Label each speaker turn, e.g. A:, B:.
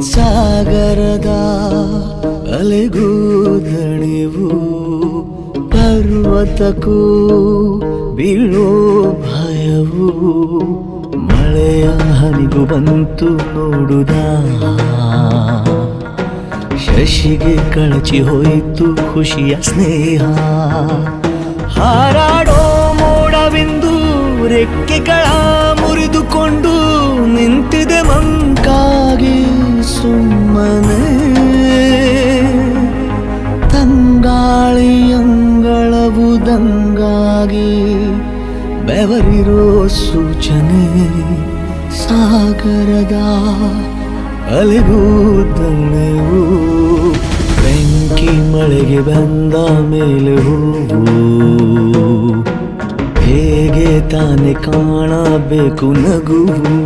A: ಸಾಗರದ ಅಲೆಗೂ ದಣಿವು ಪರ್ವತಕ್ಕೂ ಬೀಳೋ ಭಯವು, ಮಳೆಯ ಹನಿಗು ಬಂತು ನೋಡುದ. ಶಶಿಗೆ ಕಳಚಿ ಹೋಯಿತು ಖುಷಿಯ ಸ್ನೇಹ. ಹಾರಾಡೋ ಮೋಡವಿಂದು ರೆಕ್ಕೆಗಳ ಸುಮ್ಮನೆ ತಂಗಾಳಿಯಂಗಳವುದಂಗಾಗಿ ಬೆವರಿರೋ ಸೂಚನೆ ಸಾಗರದ ಅಲೆಗೂ ದಳೆವು ಬೆಂಕಿ ಮಳೆಗೆ ಬಂದ ಮೇಲೆ ಹೋಗು ಹೇಗೆ ತಾನೆ ಕಾಣಬೇಕು ನಗುವು?